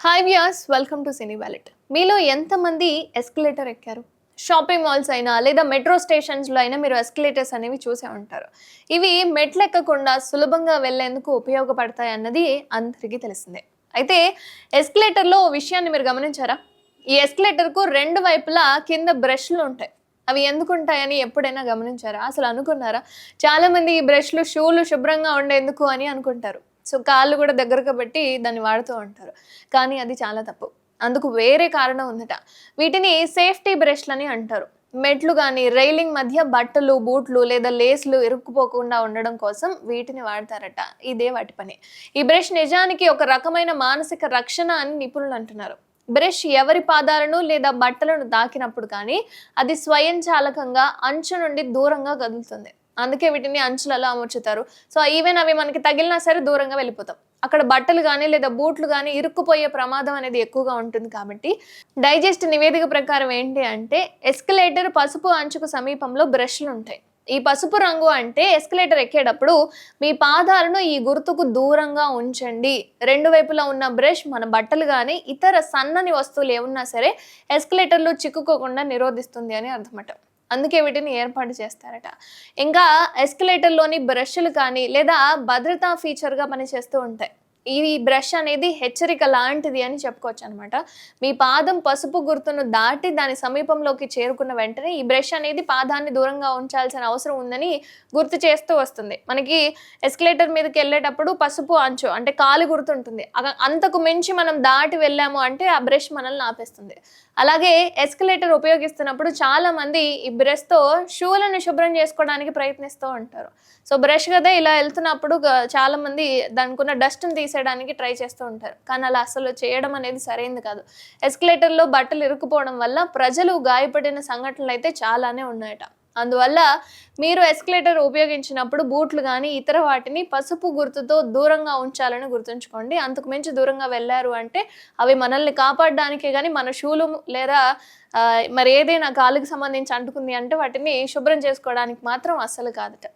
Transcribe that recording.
Hi వ్యాస్ welcome to సినీ వ్యాలెట్ మీలో ఎంతమంది ఎస్కలేటర్ ఎక్కారు? షాపింగ్ మాల్స్ అయినా లేదా మెట్రో స్టేషన్స్లో అయినా మీరు ఎస్కలేటర్స్ అనేవి చూసే ఉంటారు. ఇవి మెట్లు ఎక్కకుండా సులభంగా వెళ్ళేందుకు ఉపయోగపడతాయి అన్నది అందరికీ తెలిసిందే. అయితే ఎస్కలేటర్లో ఓ విషయాన్ని మీరు గమనించారా? ఈ ఎస్కలేటర్కు రెండు వైపులా కింద బ్రష్లు ఉంటాయి. అవి ఎందుకు ఉంటాయని ఎప్పుడైనా గమనించారా? అసలు అనుకున్నారా? చాలామంది ఈ బ్రష్లు షూలు శుభ్రంగా ఉండేందుకు అని అనుకుంటారు. సో కాళ్ళు కూడా దగ్గరకు పెట్టి దాన్ని వాడుతూ ఉంటారు. కానీ అది చాలా తప్పు. అందుకు వేరే కారణం ఉందట. వీటిని సేఫ్టీ బ్రష్లని అంటారు. మెట్లు కానీ రైలింగ్ మధ్య బట్టలు బూట్లు లేదా లేస్లు ఇరుక్కుపోకుండా ఉండడం కోసం వీటిని వాడతారట. ఇదే వాటి పని. ఈ బ్రష్ నిజానికి ఒక రకమైన మానసిక రక్షణ అని నిపుణులు అంటున్నారు. బ్రష్ ఎవరి పాదాలను లేదా బట్టలను తాకినప్పుడు కానీ అది స్వయంచాలకంగా అంచు నుండి దూరంగా కదులుతుంది. అందుకే వీటిని అంచులలో అమర్చుతారు. సో ఈవెన్ అవి మనకి తగిలినా సరే దూరంగా వెళ్ళిపోతాం. అక్కడ బట్టలు కానీ లేదా బూట్లు కానీ ఇరుక్కుపోయే ప్రమాదం అనేది ఎక్కువగా ఉంటుంది కాబట్టి డైజెస్ట్ నివేదిక ప్రకారం ఏంటి అంటే ఎస్కలేటర్ పసుపు అంచుకు సమీపంలో బ్రష్లు ఉంటాయి. ఈ పసుపు రంగు అంటే ఎస్కలేటర్ ఎక్కేటప్పుడు మీ పాదాలను ఈ గుర్తుకు దూరంగా ఉంచండి. రెండు వైపులా ఉన్న బ్రష్ మన బట్టలు కానీ ఇతర సన్నని వస్తువులు ఏమున్నా సరే ఎస్కలేటర్లో చిక్కుకోకుండా నిరోధిస్తుంది అని అర్థమట. అందుకే వీటిని ఏర్పాటు చేస్తారట. ఇంకా ఎస్కలేటర్లోని బ్రష్లు కానీ లేదా భద్రతా ఫీచర్గా పనిచేస్తూ ఉంటాయి. ఈ బ్రష్ అనేది హెచ్చరిక లాంటిది అని చెప్పుకోవచ్చు అనమాట మీ పాదం పసుపు గుర్తును దాటి దాని సమీపంలోకి చేరుకున్న వెంటనే ఈ బ్రష్ అనేది పాదాన్ని దూరంగా ఉంచాల్సిన అవసరం ఉందని గుర్తు చేస్తూ వస్తుంది. మనకి ఎస్కలేటర్ మీదకి వెళ్ళేటప్పుడు పసుపు అంచు అంటే కాలు గుర్తుంటుంది. అంతకు మించి మనం దాటి వెళ్ళాము అంటే ఆ బ్రష్ మనల్ని ఆపేస్తుంది. అలాగే ఎస్కలేటర్ ఉపయోగిస్తున్నప్పుడు చాలా మంది ఈ బ్రష్తో షూలను శుభ్రం చేసుకోవడానికి ప్రయత్నిస్తూ ఉంటారు. సో బ్రష్ కదా ఇలా వెళ్తున్నప్పుడు చాలామంది చాలా మంది దానికి ఉన్న డస్ట్ని తీసేయడానికి ట్రై చేస్తూ ఉంటారు. కానీ అలా అసలు చేయడం అనేది సరైనది కాదు. ఎస్కలేటర్లో బట్టలు ఇరుక్కుపోవడం వల్ల ప్రజలు గాయపడిన సంఘటనలు అయితే చాలానే ఉన్నాయట. అందువల్ల మీరు ఎస్కలేటర్ ఉపయోగించినప్పుడు బూట్లు కానీ ఇతర వాటిని పసుపు గుర్తుతో దూరంగా ఉంచాలని గుర్తుంచుకోండి. అంతకు మించి దూరంగా వెళ్ళారు అంటే అవి మనల్ని కాపాడడానికే కానీ మన షూలు లేదా మరి ఏదైనా కాలుకి సంబంధించి అంటుకుంది అంటే వాటిని శుభ్రం చేసుకోవడానికి మాత్రం అస్సలు కాదట.